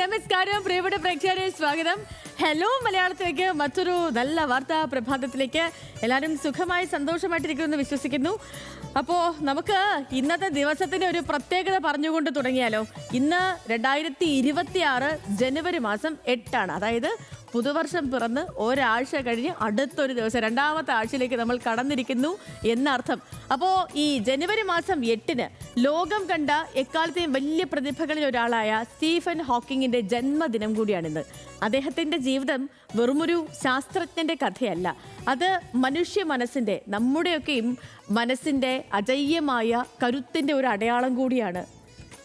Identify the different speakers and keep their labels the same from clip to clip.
Speaker 1: നമസ്കാരം. പ്രിയപ്പെട്ട പ്രേക്ഷകരെ സ്വാഗതം. ഹലോ മലയാളത്തിലേക്ക് മറ്റൊരു നല്ല വാർത്താ പ്രഭാതത്തിലേക്ക് എല്ലാവരും സുഖമായി സന്തോഷമായിട്ടിരിക്കുമെന്ന് വിശ്വസിക്കുന്നു. അപ്പോൾ നമുക്ക് ഇന്നത്തെ ദിവസത്തിന്റെ ഒരു പ്രത്യേകത പറഞ്ഞുകൊണ്ട് തുടങ്ങിയാലോ? ഇന്ന് രണ്ടായിരത്തി ഇരുപത്തി ജനുവരി മാസം എട്ടാണ്. അതായത് പുതുവർഷം പിറന്ന് ഒരാഴ്ച കഴിഞ്ഞ് അടുത്തൊരു ദിവസം രണ്ടാമത്തെ ആഴ്ചയിലേക്ക് നമ്മൾ കടന്നിരിക്കുന്നു എന്നർത്ഥം. അപ്പോൾ ഈ ജനുവരി മാസം എട്ടിന് ലോകം കണ്ട എക്കാലത്തെയും വലിയ പ്രതിഭകളിൽ ഒരാളായ സ്റ്റീഫൻ ഹോക്കിങ്ങിന്റെ ജന്മദിനം കൂടിയാണിന്ന്. അദ്ദേഹത്തിന്റെ ജീവിതം വെറുമൊരു ശാസ്ത്രജ്ഞന്റെ കഥയല്ല. അത് മനുഷ്യ മനസ്സിന്റെ നമ്മുടെയൊക്കെയും മനസ്സിന്റെ അജയ്യമായ കരുത്തിന്റെ ഒരു അടയാളം കൂടിയാണ്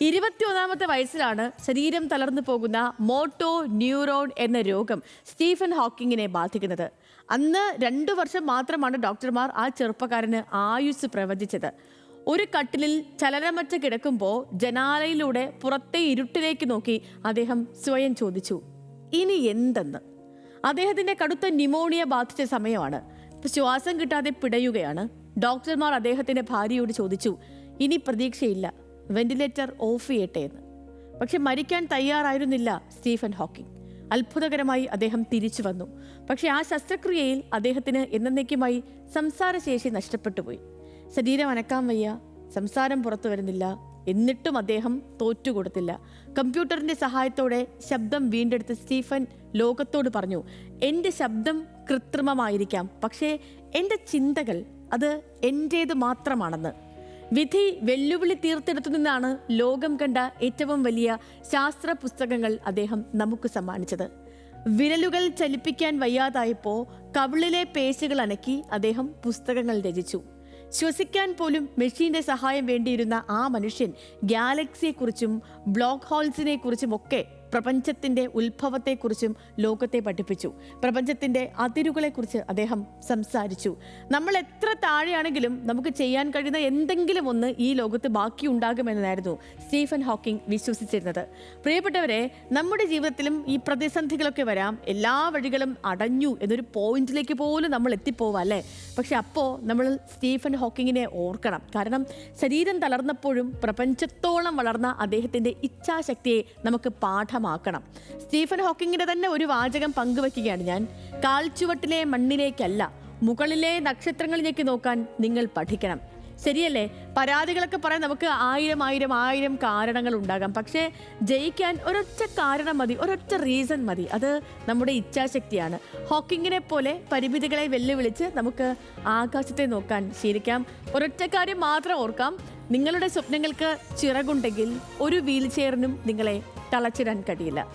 Speaker 1: ഇരുപത്തിയൊന്നാമത്തെ വയസ്സിലാണ് ശരീരം തളർന്നു പോകുന്ന മോട്ടോ ന്യൂറോൺ എന്ന രോഗം സ്റ്റീഫൻ ഹോക്കിങ്ങിനെ ബാധിക്കുന്നത്. അന്ന് രണ്ടു വർഷം മാത്രമാണ് ഡോക്ടർമാർ ആ ചെറുപ്പക്കാരന് ആയുസ് പ്രവചിച്ചത്. ഒരു കട്ടിലിൽ ചലനമറ്റ കിടക്കുമ്പോൾ ജനാലയിലൂടെ പുറത്തെ ഇരുട്ടിലേക്ക് നോക്കി അദ്ദേഹം സ്വയം ചോദിച്ചു ഇനി എന്തെന്ന്? അദ്ദേഹത്തിന്റെ കടുത്ത ന്യൂമോണിയ ബാധിച്ച സമയമാണ്. ശ്വാസം കിട്ടാതെ പിടയുകയാണ്. ഡോക്ടർമാർ അദ്ദേഹത്തിന്റെ ഭാര്യയോട് ചോദിച്ചു ഇനി പ്രതീക്ഷയില്ല. വെന്റിലേറ്റർ ഓഫ് ചെയ്യട്ടെ എന്ന്. പക്ഷെ മരിക്കാൻ തയ്യാറായിരുന്നില്ല സ്റ്റീഫൻ ഹോക്കിംഗ്. അത്ഭുതകരമായി അദ്ദേഹം തിരിച്ചു വന്നു. പക്ഷെ ആ ശസ്ത്രക്രിയയിൽ അദ്ദേഹത്തിന് എന്നേക്കുമായി സംസാരശേഷി നഷ്ടപ്പെട്ടുപോയി. ശരീരം അനക്കാൻ വയ്യ സംസാരം പുറത്തു വരുന്നില്ല എന്നിട്ടും അദ്ദേഹം തോറ്റുകൊടുത്തില്ല കമ്പ്യൂട്ടറിന്റെ സഹായത്തോടെ ശബ്ദം വീണ്ടെടുത്ത് സ്റ്റീഫൻ ലോകത്തോട് പറഞ്ഞു എന്റെ ശബ്ദം കൃത്രിമമായിരിക്കാം പക്ഷേ എന്റെ ചിന്തകൾ അത് എന്റേത് മാത്രമാണെന്ന്. വിധി വെല്ലുവിളി തീർത്തെടുത്തു നിന്നാണ് ലോകം കണ്ട ഏറ്റവും വലിയ ശാസ്ത്ര പുസ്തകങ്ങൾ അദ്ദേഹം നമുക്ക് സമ്മാനിച്ചത്. വിരലുകൾ ചലിപ്പിക്കാൻ വയ്യാതായപ്പോൾ കവിളിലെ പേശുകൾ അനക്കി അദ്ദേഹം പുസ്തകങ്ങൾ രചിച്ചു. ശ്വസിക്കാൻ പോലും മെഷീന്റെ സഹായം വേണ്ടിയിരുന്ന ആ മനുഷ്യൻ ഗാലക്സിയെക്കുറിച്ചും ബ്ലോക്ക് ഹോൾസിനെ കുറിച്ചും ഒക്കെ പ്രപഞ്ചത്തിന്റെ ഉത്ഭവത്തെക്കുറിച്ചും ലോകത്തെ പഠിപ്പിച്ചു. പ്രപഞ്ചത്തിന്റെ അതിരുകളെക്കുറിച്ച് അദ്ദേഹം സംസാരിച്ചു. നമ്മൾ എത്ര താഴെയാണെങ്കിലും നമുക്ക് ചെയ്യാൻ കഴിയുന്ന എന്തെങ്കിലും ഒന്ന് ഈ ലോകത്ത് ബാക്കി ഉണ്ടാകുമെന്നായിരുന്നു സ്റ്റീഫൻ ഹോക്കിംഗ് വിശ്വസിച്ചിരുന്നത്. പ്രിയപ്പെട്ടവരെ നമ്മുടെ ജീവിതത്തിലും ഈ പ്രതിസന്ധികളൊക്കെ വരാം. എല്ലാ വഴികളും അടഞ്ഞു എന്നൊരു പോയിന്റിലേക്ക് പോലും നമ്മൾ എത്തിപ്പോവാം അല്ലേ? പക്ഷെ അപ്പോൾ നമ്മൾ സ്റ്റീഫൻ ഹോക്കിങ്ങിനെ ഓർക്കണം. കാരണം ശരീരം തളർന്നപ്പോഴും പ്രപഞ്ചത്തോളം വളർന്ന അദ്ദേഹത്തിന്റെ ഇച്ഛാശക്തിയെ നമുക്ക് പാഠമാക്കണം സ്റ്റീഫൻ ഹോക്കിങ്ങിന്റെ തന്നെ ഒരു വാചകം പങ്കുവെക്കുകയാണ് ഞാൻ. കാൽച്ചുവട്ടിലെ മണ്ണിലേക്കല്ല മുകളിലെ നക്ഷത്രങ്ങളിലേക്ക് നോക്കാൻ നിങ്ങൾ പഠിക്കണം. ശരിയല്ലേ? പരാതികളൊക്കെ പറയാൻ നമുക്ക് ആയിരം ആയിരം ആയിരം കാരണങ്ങൾ ഉണ്ടാകാം. പക്ഷേ ജയിക്കാൻ ഒരൊറ്റ കാരണം മതി ഒരൊറ്റ റീസൺ മതി. അത് നമ്മുടെ ഇച്ഛാശക്തിയാണ്. ഹോക്കിങ്ങിനെ പോലെ പരിമിതികളെ വെല്ലുവിളിച്ച് നമുക്ക് ആകാശത്തെ നോക്കാൻ ശീലിക്കാം. ഒരൊറ്റ കാര്യം മാത്രം ഓർക്കാം. നിങ്ങളുടെ സ്വപ്നങ്ങൾക്ക് ചിറകുണ്ടെങ്കിൽ ഒരു വീൽ ചെയറിനും നിങ്ങളെ തളച്ചിടാൻ കഴിയില്ല.